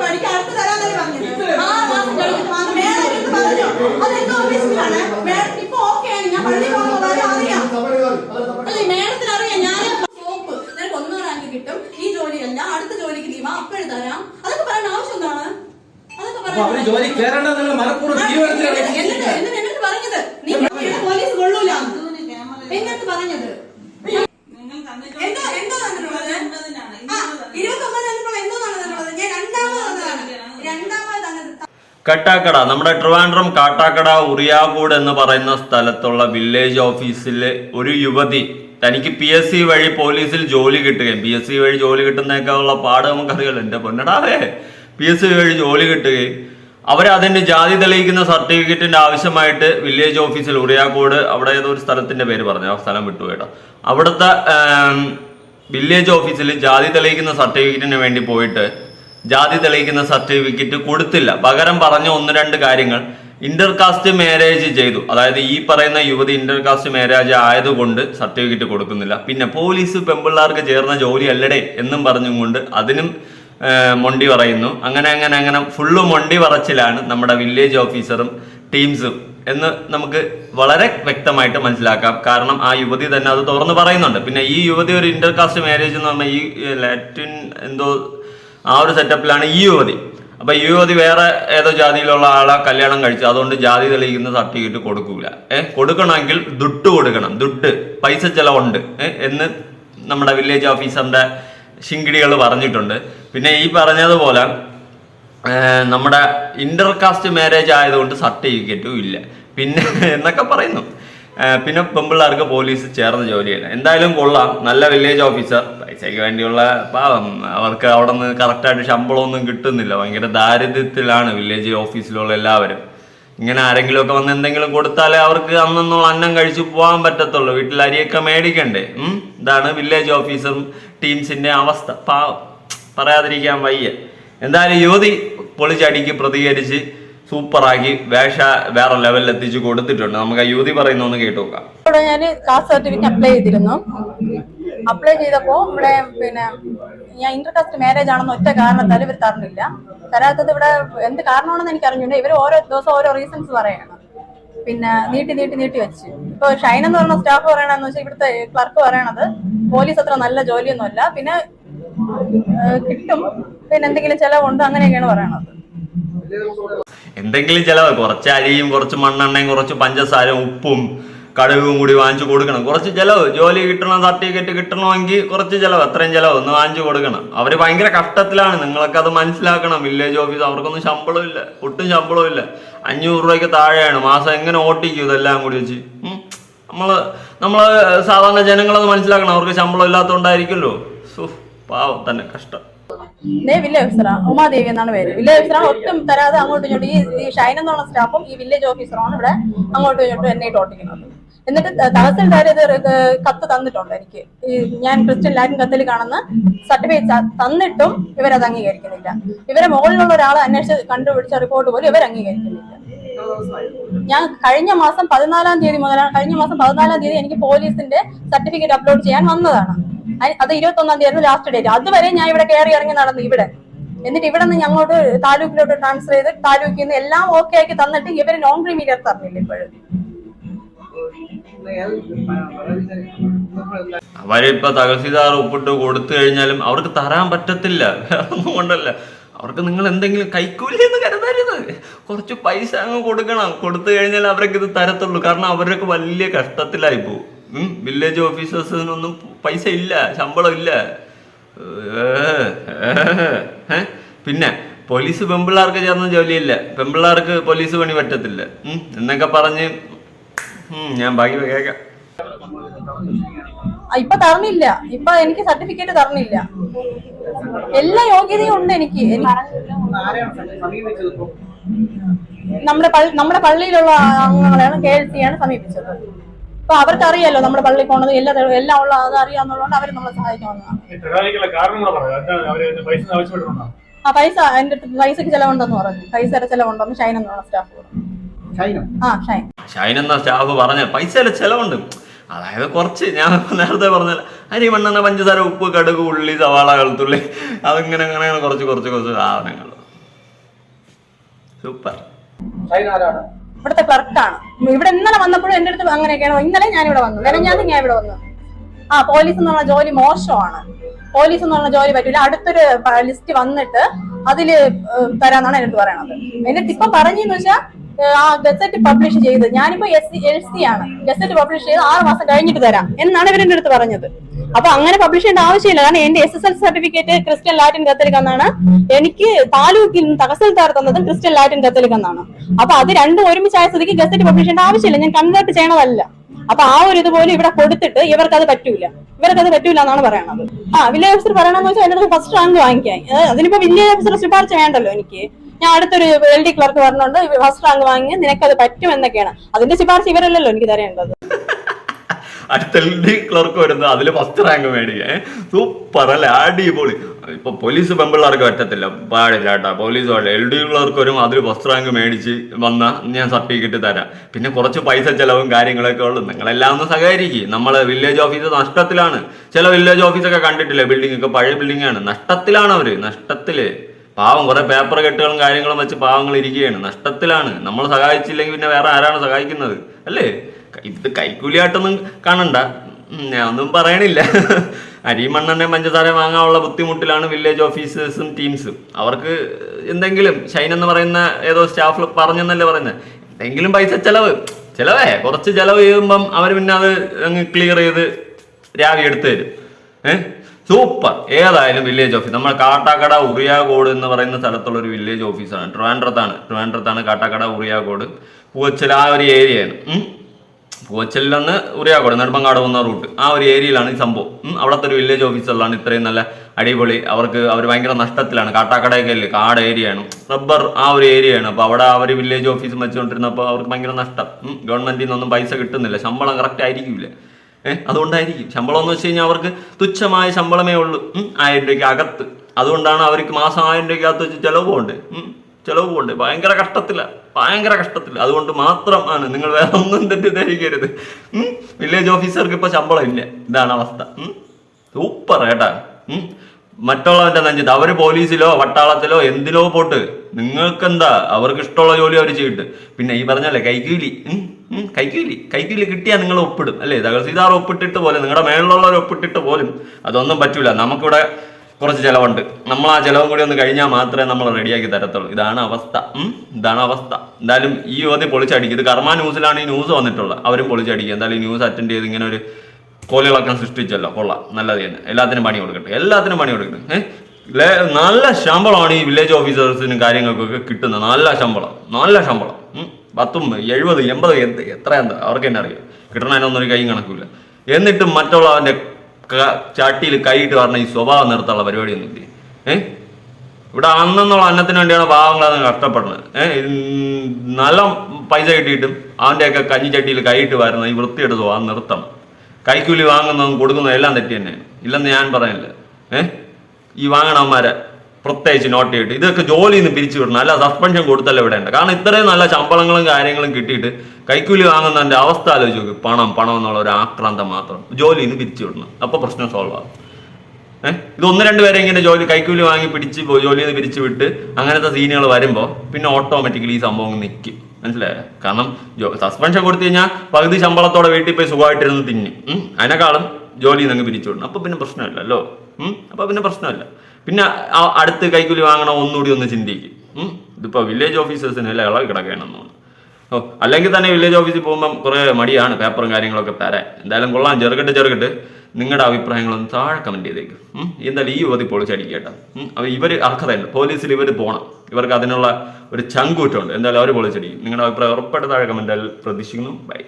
പഠിക്കാൻ അടുത്ത് തരാന്നല്ലേ പറഞ്ഞത് ആറ് മാസം കഴിഞ്ഞിട്ട് മാത്രം മേഡം എടുത്ത് പറഞ്ഞു അതെന്തോ ഓഫീസിലാണ് മേഡം ഇപ്പൊ ഞാൻ പള്ളി പോകുന്ന കാര്യം അറിയാം അല്ലേ മേഡത്തിന് ഞാൻ സോപ്പ് നിനക്ക് ഒന്നോ റാങ്ക് കിട്ടും ഈ ജോലിയല്ല അടുത്ത ജോലിക്ക് നീ വാ തരാം അതൊക്കെ പറയാൻ ആവശ്യം എന്താണ് അതൊക്കെ പറയാൻ എന്നിട്ട് പറഞ്ഞത് നീ പോലീസ് കൊള്ളൂല എന്നിട്ട് പറഞ്ഞത് എന്തോ എന്തോ തന്നിട്ടുള്ളത് ആ ഇരുപത്തൊമ്പത് തന്നിട്ടുള്ളത് എന്തോ തന്നിട്ടുള്ളത് ഞാൻ രണ്ടാമത് തന്നതാണ് രണ്ടാമത് തന്നത് കട്ടാക്കട നമ്മുടെ ട്രിവാൻഡ്രം കാട്ടാക്കട ഉറിയാകൂട് എന്ന് പറയുന്ന സ്ഥലത്തുള്ള വില്ലേജ് ഓഫീസിലെ ഒരു യുവതി തനിക്ക് പി എസ് സി വഴി പോലീസിൽ ജോലി കിട്ടുകയും പി എസ് സി വഴി ജോലി കിട്ടുന്നതൊക്കെ ഉള്ള പാട് നമുക്കറിയാലോ എന്റെ പൊന്നടാവേ. പി എസ് സി വഴി ജോലി കിട്ടുകയും അവരതിന്റെ ജാതി തെളിയിക്കുന്ന സർട്ടിഫിക്കറ്റിന്റെ ആവശ്യമായിട്ട് വില്ലേജ് ഓഫീസിൽ ഉറിയാക്കോട് അവിടെ ഏതോ ഒരു സ്ഥലത്തിന്റെ പേര് പറഞ്ഞു ആ സ്ഥലം വിട്ടു കേട്ടോ. അവിടുത്തെ വില്ലേജ് ഓഫീസിൽ ജാതി തെളിയിക്കുന്ന സർട്ടിഫിക്കറ്റിന് വേണ്ടി പോയിട്ട് ജാതി തെളിയിക്കുന്ന സർട്ടിഫിക്കറ്റ് കൊടുത്തില്ല. പകരം പറഞ്ഞ ഒന്ന് രണ്ട് കാര്യങ്ങൾ ഇന്റർകാസ്റ്റ് മാരേജ് ചെയ്തു. അതായത് ഈ പറയുന്ന യുവതി ഇന്റർകാസ്റ്റ് മാരേജ് ആയതുകൊണ്ട് സർട്ടിഫിക്കറ്റ് കൊടുക്കുന്നില്ല. പിന്നെ പോലീസ് പെമ്പിള്ളാർക്ക് ചേർന്ന ജോലി അല്ലടേ എന്നും പറഞ്ഞും കൊണ്ട് അതിനും മൊണ്ടി പറയുന്നു. അങ്ങനെ അങ്ങനെ അങ്ങനെ ഫുള്ള് മൊണ്ടി പറച്ചിലാണ് നമ്മുടെ വില്ലേജ് ഓഫീസറും ടീംസും എന്ന് നമുക്ക് വളരെ വ്യക്തമായിട്ട് മനസ്സിലാക്കാം. കാരണം ആ യുവതി തന്നെ അത് തുറന്ന് പറയുന്നുണ്ട്. പിന്നെ ഈ യുവതി ഒരു ഇന്റർകാസ്റ്റ് മാരേജ് എന്ന് പറഞ്ഞാൽ ഈ ലാറ്റിൻ എന്തോ ആ ഒരു സെറ്റപ്പിലാണ് ഈ യുവതി. അപ്പൊ ഈ യുവതി വേറെ ഏതോ ജാതിയിലുള്ള ആളെ കല്യാണം കഴിച്ചു അതുകൊണ്ട് ജാതി തെളിയിക്കുന്ന സർട്ടിഫിക്കറ്റ് കൊടുക്കൂല. ഏഹ് കൊടുക്കണമെങ്കിൽ ദുട്ട് കൊടുക്കണം. ദുട്ട് പൈസ ചെലവുണ്ട്. എന്ന് നമ്മുടെ വില്ലേജ് ഓഫീസറിന്റെ ശിങ്കിടികൾ പറഞ്ഞിട്ടുണ്ട്. പിന്നെ ഈ പറഞ്ഞതുപോലെ നമ്മുടെ നമ്മുടെ ഇന്റർകാസ്റ്റ് മാരേജ് ആയതുകൊണ്ട് സർട്ടിഫിക്കറ്റും ഇല്ല. പിന്നെ എന്നൊക്കെ പറയുന്നു. പിന്നെ പെമ്പിള്ളേർക്ക് പോലീസ് ചേർന്ന് ജോലി ചെയ്യണം എന്തായാലും കൊള്ളാം. നല്ല വില്ലേജ് ഓഫീസർ പൈസയ്ക്ക് വേണ്ടിയുള്ള പാവം. അവർക്ക് അവിടെ നിന്ന് കറക്റ്റായിട്ട് ശമ്പളമൊന്നും കിട്ടുന്നില്ല. ഭയങ്കര ദാരിദ്ര്യത്തിലാണ് വില്ലേജ് ഓഫീസിലുള്ള എല്ലാവരും. ഇങ്ങനെ ആരെങ്കിലുമൊക്കെ വന്ന് എന്തെങ്കിലും കൊടുത്താലേ അവർക്ക് അന്നൊന്നുള്ള അന്നം കഴിച്ചു പോകാൻ പറ്റത്തുള്ളൂ. വീട്ടിൽ അരിയൊക്കെ മേടിക്കണ്ടേ? ഇതാണ് വില്ലേജ് ഓഫീസറും ടീംസിന്റെ അവസ്ഥ. പാവം. പറയാതിരിക്കാൻ വയ്യ. എന്തായാലും യുവതി പൊളിച്ചടിക്ക് പ്രതികരിച്ച് സൂപ്പറാക്കി വേഷ വേറെ ലെവലിൽ എത്തിച്ചു കൊടുത്തിട്ടുണ്ട്. നമുക്ക് ആ യുവതി പറയുന്ന ഒന്ന് കേട്ടു നോക്കാം ഞാൻ കാസ്റ്റ് സർട്ടിഫിക്കറ്റ് അപ്ലൈ ചെയ്തിരുന്നു. അപ്ലൈ ചെയ്തപ്പോ ഇവിടെ പിന്നെ ഞാൻ ഇന്റർകാസ്റ്റ് മാരേജ് ആണെന്ന് ഒറ്റ കാരണത്താൽ ഇവർ തരുന്നില്ല തരാത്തത് ഇവിടെ എന്ത് കാരണമാണെന്ന് എനിക്ക് അറിഞ്ഞില്ല ഇവർ ഓരോ ദിവസം ഓരോ റീസൺസ് പറയാണ്. പിന്നെ നീട്ടി നീട്ടി നീട്ടി വെച്ച്. ഇപ്പൊ ഷൈൻ എന്ന് പറഞ്ഞ സ്റ്റാഫ് പറയണെന്ന് വെച്ചാൽ ഇവിടുത്തെ ക്ലർക്ക് പറയണത് പോലീസ് അത്ര നല്ല ജോലിയൊന്നുമല്ല പിന്നെ കിട്ടും. പിന്നെ എന്തെങ്കിലും ചെലവുണ്ട് അങ്ങനെയൊക്കെയാണ് പറയണത്. എന്തെങ്കിലും ചിലവ്. കുറച്ച് അരിയും കുറച്ച് മണ്ണെണ്ണയും കുറച്ച് പഞ്ചസാരയും ഉപ്പും കടുകും കൂടി വാങ്ങിച്ചു കൊടുക്കണം. കുറച്ച് ചിലവ്. ജോലി കിട്ടണം സർട്ടിഫിക്കറ്റ് കിട്ടണമെങ്കിൽ കുറച്ച് ചിലവ്. അത്രയും ചിലവ്. ഒന്ന് വാങ്ങിച്ചു കൊടുക്കണം. അവർ ഭയങ്കര കഷ്ടത്തിലാണ്. നിങ്ങളൊക്കെ അത് മനസ്സിലാക്കണം. വില്ലേജ് ഓഫീസ് അവർക്കൊന്നും ശമ്പളം ഇല്ല. ഒട്ടും ശമ്പളം ഇല്ല. അഞ്ഞൂറ് രൂപയ്ക്ക് താഴെയാണ്. മാസം എങ്ങനെ ഓട്ടിക്കും ഇതെല്ലാം കൂടി വെച്ച്. നമ്മൾ നമ്മൾ സാധാരണ ജനങ്ങളത് മനസ്സിലാക്കണം. അവർക്ക് ശമ്പളം ഇല്ലാത്തതുകൊണ്ടായിരിക്കുമല്ലോ. സു പാവം തന്നെ. കഷ്ടം. ഇതേ വില്ലേജ് ഓഫീസറാ. ഉമാദേവി എന്നാണ് പേര്. വില്ലേജ് ഓഫീസറാണ് ഒട്ടും തരാതെ അങ്ങോട്ടും ഇങ്ങോട്ടും ഈ ഷൈൻ എന്നുള്ള സ്റ്റാഫും ഈ വില്ലേജ് ഓഫീസറാണ് ഇവിടെ അങ്ങോട്ടും ഇങ്ങോട്ടും എന്നെ ടോട്ടിക്കുന്നത് എന്നിട്ട് തഹസിൽദാർ ഇത് കത്ത് തന്നിട്ടുണ്ട് എനിക്ക്. ഞാൻ ക്രിസ്ത്യൻ ലാറ്റിൻ കത്തിൽ കാണുന്ന സർട്ടിഫിക്കറ്റ് തന്നിട്ടും ഇവരത് അംഗീകരിക്കുന്നില്ല. ഇവരെ മുകളിലുള്ള ഒരാളെ അന്വേഷിച്ച് കണ്ടുപിടിച്ച റിപ്പോർട്ട് പോലും ഇവർ അംഗീകരിക്കുന്നില്ല. ഞാൻ കഴിഞ്ഞ മാസം പതിനാലാം തീയതി മുതലാണ് കഴിഞ്ഞ മാസം പതിനാലാം തീയതി എനിക്ക് പോലീസിന്റെ സർട്ടിഫിക്കറ്റ് അപ്ലോഡ് ചെയ്യാൻ വന്നതാണ്. അത് ഇരുപത്തി ഒന്നാം തീയതി ലാസ്റ്റ് ഡേറ്റ് അതുവരെ ഞാൻ ഇവിടെ കയറി ഇറങ്ങി നടന്നു ഇവിടെ. എന്നിട്ട് ഇവിടെ നിന്ന് ഞങ്ങളോട് താലൂക്കിലോട്ട് ട്രാൻസ്ഫർ ചെയ്ത് താലൂക്കിൽ നിന്ന് എല്ലാം ഓക്കെ ആക്കി തന്നിട്ട് ഇവർ നോൺ ക്രീമിയർ തന്നില്ല ഇപ്പോഴും. അവരിപ്പോ തഹസീൽദാർ ഒപ്പിട്ട് കൊടുത്തു കഴിഞ്ഞാലും അവർക്ക് തരാൻ പറ്റത്തില്ല. വേറൊന്നും കൊണ്ടല്ല. അവർക്ക് നിങ്ങൾ എന്തെങ്കിലും കൈക്കൂലി എന്ന് കരുതരുത്. കുറച്ച് പൈസ അങ്ങ് കൊടുക്കണം. കൊടുത്തു കഴിഞ്ഞാൽ അവർക്ക് ഇത് തരത്തുള്ളൂ. കാരണം അവരൊക്കെ വലിയ കഷ്ടത്തിലായി പോകും വില്ലേജ് ഓഫീസേഴ്സിനൊന്നും പൈസ ഇല്ല ശമ്പളം ഇല്ല പിന്നെ പോലീസ് പെമ്പിള്ളാർക്ക് ചേർന്ന ജോലിയില്ല. പെമ്പിള്ളാർക്ക് പോലീസ് പണി പറ്റത്തില്ല. എന്നൊക്കെ പറഞ്ഞ് ഞാൻ ബാക്കി കേൾക്കാം. ആ, ഇപ്പൊ തറന്നില്ല ഇപ്പൊ എനിക്ക് സർട്ടിഫിക്കറ്റ് തറന്നില്ല എല്ലാ യോഗ്യതയും ഉണ്ട് എനിക്ക്. നമ്മുടെ നമ്മുടെ പള്ളിയിലുള്ള അംഗങ്ങളെയാണ് കെ എൽ സിയാണ് സമീപിച്ചത്. അപ്പൊ അവർക്ക് അറിയാലോ നമ്മുടെ പള്ളി പോണത് എല്ലാ എല്ലാം ഉള്ള അത് അറിയാന്നുള്ളതുകൊണ്ട് അവർ നമ്മളെ സഹായിക്കാൻ വന്നതാണ് ഈ തൊഴിലാളികളുടെ കാരണം പറയാം എന്താണ് പൈസ ആവശ്യപ്പെട്ടിട്ടുണ്ടോ? ആ പൈസ എന്റെ പൈസക്ക് ചെലവുണ്ടെന്ന് പറഞ്ഞു. പൈസയുടെ ചെലവുണ്ടെന്ന് ഷൈൻ എന്നുള്ള സ്റ്റാഫ് പറഞ്ഞു. ആ ഷൈൻ. ഷൈൻ എന്ന സ്റ്റാഫ് പറഞ്ഞ പൈസയുടെ ചെലവുണ്ട്. അതായത് കുറച്ച് ഞാൻ നേരത്തെ പറഞ്ഞില്ല അരി മണ്ണെണ്ണ പഞ്ചസാര ഉപ്പ് കടുക് ഉള്ളി സവാള വെളുത്തുള്ളി അതിങ്ങനെ അങ്ങനെ കുറച്ച് കുറച്ച് കുറച്ച് സാധനങ്ങൾ. സൂപ്പർ. ഇവിടുത്തെ ക്ലർക്കാണ് ഇവിടെ ഇന്നലെ വന്നപ്പോഴും എന്റെ അടുത്ത് അങ്ങനെയൊക്കെയാണ് ഇന്നലെ ഞാൻ ഇവിടെ വന്നു. വേറെ ഞാൻ ഇവിടെ വന്നു. ആ പോലീസ് എന്നുള്ള ജോലി മോശമാണ്. പോലീസ് എന്നുള്ള ജോലി പറ്റില്ല. അടുത്തൊരു ലിസ്റ്റ് വന്നിട്ട് അതിൽ തരാന്നാണ് എന്നിട്ട് പറയണത്. എന്നിട്ട് ഇപ്പൊ പറഞ്ഞെന്ന് വെച്ചാൽ ആ ഗസറ്റ് പബ്ലിഷ് ചെയ്ത്. ഞാനിപ്പോ എസ് സി എൽ സി ആണ്. ഗസറ്റ് പബ്ലിഷ് ചെയ്ത് ആറ് മാസം കഴിഞ്ഞിട്ട് തരാം എന്നാണ് ഇവരെന്റെ അടുത്ത് പറഞ്ഞത്. അപ്പൊ അങ്ങനെ പബ്ലിഷ് ചെയ്യേണ്ട ആവശ്യമില്ല. കാരണം എന്റെ S S L certificate Christian Latin Catholic എന്നാണ്. എനിക്ക് താലൂക്കിൽ തഹസിൽദാർ തന്നതും ക്രിസ്ത്യൻ ലാറ്റിൻ കത്തലിക് എന്നാണ്. അപ്പൊ അത് രണ്ടും ഒരുമിച്ചായ സ്ഥിതിക്ക് ഗസറ്റ് പബ്ലിഷ് ചെയ്യേണ്ട ആവശ്യമില്ല. ഞാൻ കൺവേർട്ട് ചെയ്യണതല്ല. അപ്പൊ ആ ഒരു ഇതുപോലെ ഇവിടെ കൊടുത്തിട്ട് ഇവർക്ക് അത് പറ്റൂല. ഇവർക്ക് അത് പറ്റൂല എന്നാണ് പറയണത്. ആ വില്ലേജ് ഓഫീസർ പറയണമെന്ന് വെച്ചാൽ എന്റെ ഫസ്റ്റ് റാങ്ക് വാങ്ങിക്കാൻ. അതിനിപ്പോ വില്ലേജ് ഓഫീസർ ശുപാർശ വേണ്ടല്ലോ എനിക്ക്. ഞാൻ അടുത്തൊരു എൽ ഡി ക്ലർക്ക് പറഞ്ഞുകൊണ്ട് ഫസ്റ്റ് റാങ്ക് വാങ്ങി നിനക്കത് പറ്റും എന്നൊക്കെയാണ് അതിന്റെ ശുപാർശ ഇവരല്ലല്ലോ എനിക്ക് തരേണ്ടത്. അടുത്ത എൽ ഡി ക്ലർക്ക് വരുന്നത് അതിൽ ഫസ്റ്റ് റാങ്ക് മേടിക്കുക സൂപ്പർ അല്ലേ അടിപൊളി. ഇപ്പൊ പോലീസ് പെമ്പിള്ളേർക്ക് പറ്റത്തില്ല പാടില്ല കേട്ടോ. പോലീസ് പാടില്ല. എൽ ഡി ക്ലർക്ക് വരും അതിൽ ഫസ്റ്റ് റാങ്ക് മേടിച്ച് വന്ന ഞാൻ സർട്ടിഫിക്കറ്റ് തരാം. പിന്നെ കുറച്ച് പൈസ ചെലവും കാര്യങ്ങളൊക്കെ ഉള്ളു. നിങ്ങളെല്ലാം ഒന്ന് സഹകരിക്കും. നമ്മൾ വില്ലേജ് ഓഫീസ് നഷ്ടത്തിലാണ്. ചില വില്ലേജ് ഓഫീസൊക്കെ കണ്ടിട്ടില്ല? ബിൽഡിംഗ് ഒക്കെ പഴയ ബിൽഡിംഗ് ആണ്. നഷ്ടത്തിലാണ് അവർ. നഷ്ടത്തിൽ. പാവം കുറെ പേപ്പർ കെട്ടുകളും കാര്യങ്ങളും വെച്ച് പാവങ്ങൾ ഇരിക്കുകയാണ്. നഷ്ടത്തിലാണ്. നമ്മൾ സഹായിച്ചില്ലെങ്കിൽ പിന്നെ വേറെ ആരാണ് സഹായിക്കുന്നത്? അല്ലേ? ഇത് കൈക്കൂലിയായിട്ടൊന്നും കാണണ്ട. ഞാൻ ഒന്നും പറയണില്ല. അരിയും മണ്ണെണ്ണയും പഞ്ചസാര വാങ്ങാനുള്ള ബുദ്ധിമുട്ടിലാണ് വില്ലേജ് ഓഫീസേഴ്സും ടീംസും അവർക്ക് എന്തെങ്കിലും ഷൈൻ എന്ന് പറയുന്ന ഏതോ സ്റ്റാഫ് പറഞ്ഞെന്നല്ലേ പറയുന്നത് എന്തെങ്കിലും പൈസ ചെലവ്. ചിലവേ കുറച്ച് ചിലവ് ചെയ്യുമ്പം അവർ പിന്നെ അത് അങ്ങ് ക്ലിയർ ചെയ്ത് രാവിലെ എടുത്തു തരും. ഏഹ് സൂപ്പർ. ഏതായാലും വില്ലേജ് ഓഫീസ് നമ്മൾ കാട്ടാക്കട ഉറിയാകോട് എന്ന് പറയുന്ന സ്ഥലത്തുള്ള ഒരു വില്ലേജ് ഓഫീസാണ് ട്രിവാൻഡ്രത്താണ്. ട്രിവാൻഡ്രത്താണ് കാട്ടാക്കട ഉറിയാകോട് പൂവച്ചൽ ആ ഒരു ഏരിയയാണ്. പൂവച്ചലിൽ നിന്ന് ഉറിയാകോട് നെടുമ്പങ്ങാട് പോകുന്ന റൂട്ട് ആ ഒരു ഏരിയയിലാണ് ഈ സംഭവം. അവിടുത്തെ ഒരു വില്ലേജ് ഓഫീസറിലാണ് ഇത്രയും നല്ല അടിപൊളി. അവർക്ക് അവർ ഭയങ്കര നഷ്ടത്തിലാണ്. കാട്ടാക്കടയൊക്കെ അല്ലേ? കാട് ഏരിയയാണ് റബ്ബർ ആ ഒരു ഏരിയയാണ് അപ്പോൾ അവിടെ അവർ വില്ലേജ് ഓഫീസ് വെച്ചുകൊണ്ടിരുന്നപ്പോൾ അവർക്ക് ഭയങ്കര നഷ്ടം. ഗവൺമെന്റിൽ നിന്നൊന്നും പൈസ കിട്ടുന്നില്ല. ശമ്പളം കറക്റ്റ് ആയിരിക്കില്ല അതുകൊണ്ടായിരിക്കും. ശമ്പളം എന്ന് വെച്ച് കഴിഞ്ഞാൽ അവർക്ക് തുച്ഛമായ ശമ്പളമേ ഉള്ളൂ. ആയിരം രൂപയ്ക്ക് അകത്ത്. അതുകൊണ്ടാണ് അവർക്ക് മാസം ആയിരം രൂപയ്ക്ക് അകത്ത് വെച്ച് ചിലവ് പോകണ്ടേ? ചിലവ് ചെലവ് പോകണ്ടേ? ഭയങ്കര കഷ്ടത്തില. ഭയങ്കര കഷ്ടത്തിൽ അതുകൊണ്ട് മാത്രമാണ് നിങ്ങൾ വേറെ ഒന്നും തെറ്റിദ്ധരിക്കരുത്. വില്ലേജ് ഓഫീസർക്ക് ഇപ്പൊ ശമ്പളം ഇല്ല ഇതാണ് അവസ്ഥ. സൂപ്പർ ഏട്ടാ. ഉം. മറ്റുള്ളവന്റെ നെഞ്ചത്ത്. അവർ പോലീസിലോ വട്ടാളത്തിലോ എന്തിലോ പോട്ട്. നിങ്ങൾക്കെന്താ? അവർക്ക് ഇഷ്ടമുള്ള ജോലി അവർ ചെയ്യിട്ട്. പിന്നെ ഈ പറഞ്ഞല്ലേ കൈക്കൂലി. കൈക്കൂലി. കൈക്കൂലി കിട്ടിയാൽ നിങ്ങൾ ഒപ്പിടും അല്ലേ? തഹസീൽദാർ ഒപ്പിട്ടിട്ട് പോലും നിങ്ങളുടെ മേളിലുള്ളവർ ഒപ്പിട്ടിട്ട് പോലും അതൊന്നും പറ്റൂല. നമുക്കിവിടെ കുറച്ച് ചിലവുണ്ട്. നമ്മൾ ആ ചിലവും കൂടി ഒന്ന് കഴിഞ്ഞാൽ മാത്രമേ നമ്മൾ റെഡിയാക്കി തരത്തുള്ളൂ. ഇതാണ് അവസ്ഥ. ഇതാണ് അവസ്ഥ. എന്തായാലും ഈ യുവതി പൊളിച്ചടിക്കും. ഇത് കർമ്മ ന്യൂസിലാണ് ഈ ന്യൂസ് വന്നിട്ടുള്ളത്. അവരും പൊളിച്ചടിക്കുക എന്തായാലും ന്യൂസ് അറ്റൻഡ് ചെയ്ത് ഇങ്ങനെ ഒരു കോലുകളൊക്കെ സൃഷ്ടിച്ചല്ലോ. കൊള്ളാം. നല്ലത് തന്നെ. എല്ലാത്തിനും പണി കൊടുക്കട്ടെ. എല്ലാത്തിനും പണി കൊടുക്കട്ടെ. ഏഹ് നല്ല ശമ്പളമാണ് ഈ വില്ലേജ് ഓഫീസേഴ്സിനും കാര്യങ്ങൾക്കൊക്കെ കിട്ടുന്നത്. നല്ല ശമ്പളം. നല്ല ശമ്പളം. പത്തും എഴുപത് എൺപത് എന്ത് എത്ര എന്താ? അവർക്ക് തന്നെ അറിയാം. കിട്ടണതിനൊന്നും ഒരു കൈയും കണക്കില്ല. എന്നിട്ടും മറ്റുള്ളവന്റെ ചട്ടിയിൽ കൈയിട്ട് പറഞ്ഞ ഈ സ്വഭാവം നിർത്താനുള്ള പരിപാടിയൊന്നും ഇല്ലേ? ഏഹ് ഇവിടെ അന്നെന്നുള്ള അന്നത്തിന് വേണ്ടിയാണ് പാവങ്ങളത് കഷ്ടപ്പെടുന്നത്. ഏഹ് നല്ല പൈസ കിട്ടിയിട്ടും അവന്റെയൊക്കെ കഞ്ഞിച്ചട്ടിയിൽ കൈയിട്ട് വരുന്ന ഈ വൃത്തിയെടുത്ത് സ്വഭാവം നിർത്തണം. കൈക്കൂലി വാങ്ങുന്നതും കൊടുക്കുന്നതും എല്ലാം തെറ്റി തന്നെയാണ് ഇല്ലെന്ന് ഞാൻ പറയുന്നില്ല ഏഹ് ഈ വാങ്ങണവന്മാരെ പ്രത്യേകിച്ച് നോട്ട് ചെയ്തിട്ട് ഇതൊക്കെ ജോലിയിൽ നിന്ന് പിരിച്ചു വിടണം. അല്ല സസ്പെൻഷൻ കൊടുത്തല്ല വിടേണ്ട കാരണം ഇത്രയും നല്ല ശമ്പളങ്ങളും കാര്യങ്ങളും കിട്ടിയിട്ട് കൈക്കൂലി വാങ്ങുന്നതിന്റെ അവസ്ഥ ആലോചിച്ച് നോക്ക്. പണം പണം എന്നുള്ള ഒരു ആക്രാന്തം മാത്രം ജോലിയിൽ നിന്ന് പിരിച്ചു വിടണം. അപ്പോൾ പ്രശ്നം സോൾവ് ആകും ഏഹ് ഇത് ഒന്ന് രണ്ട് പേരെ ഇങ്ങനെ ജോലി കൈക്കൂലി വാങ്ങി പിടിച്ച് ജോലി നിന്ന് പിരിച്ചു വിട്ട് അങ്ങനത്തെ സീനുകൾ വരുമ്പോൾ പിന്നെ ഓട്ടോമാറ്റിക്കലി ഈ സംഭവം നിൽക്കും മനസ്സിലായോ? കാരണം സസ്പെൻഷൻ കൊടുത്തു കഴിഞ്ഞാൽ പകുതി ശമ്പളത്തോടെ വീട്ടിൽ പോയി സുഖമായിട്ടിരുന്ന് തിന്നും. അതിനേക്കാളും ജോലി നിന്ന് പിരിച്ചു വിടണം. അപ്പൊ പിന്നെ പ്രശ്നമില്ലല്ലോ. അപ്പൊ പിന്നെ പ്രശ്നമില്ല. പിന്നെ അടുത്ത് കൈക്കൂലി വാങ്ങണോ ഒന്നുകൂടി ഒന്ന് ചിന്തിക്കും. ഇതിപ്പോ വില്ലേജ് ഓഫീസേഴ്സിന് അല്ലെ ഇളവ് കിടക്കുകയാണെന്ന് ഓ അല്ലെങ്കിൽ തന്നെ വില്ലേജ് ഓഫീസിൽ പോകുമ്പം കുറേ മടിയാണ് പേപ്പറും കാര്യങ്ങളൊക്കെ തരാൻ. എന്തായാലും കൊള്ളാം. ചെറുകിട്ട് ചെറുകിട്ട് നിങ്ങളുടെ അഭിപ്രായങ്ങളൊന്ന് താഴെ കമന്റ് ചെയ്തേക്കും. എന്തായാലും ഈ യുവതി പൊളിച്ചടിക്കട്ടെ അപ്പോൾ ഇവർ അർഹതയുണ്ട്. പോലീസിൽ ഇവർ പോകണം ഇവർക്ക് അതിനുള്ള ഒരു ചങ്കൂറ്റമുണ്ട്. എന്തായാലും അവർ പൊളിച്ചടിക്കും നിങ്ങളുടെ അഭിപ്രായം ഉറപ്പായിട്ട് താഴെ കമന്റായാലും പ്രതീക്ഷിക്കുന്നു. ബൈ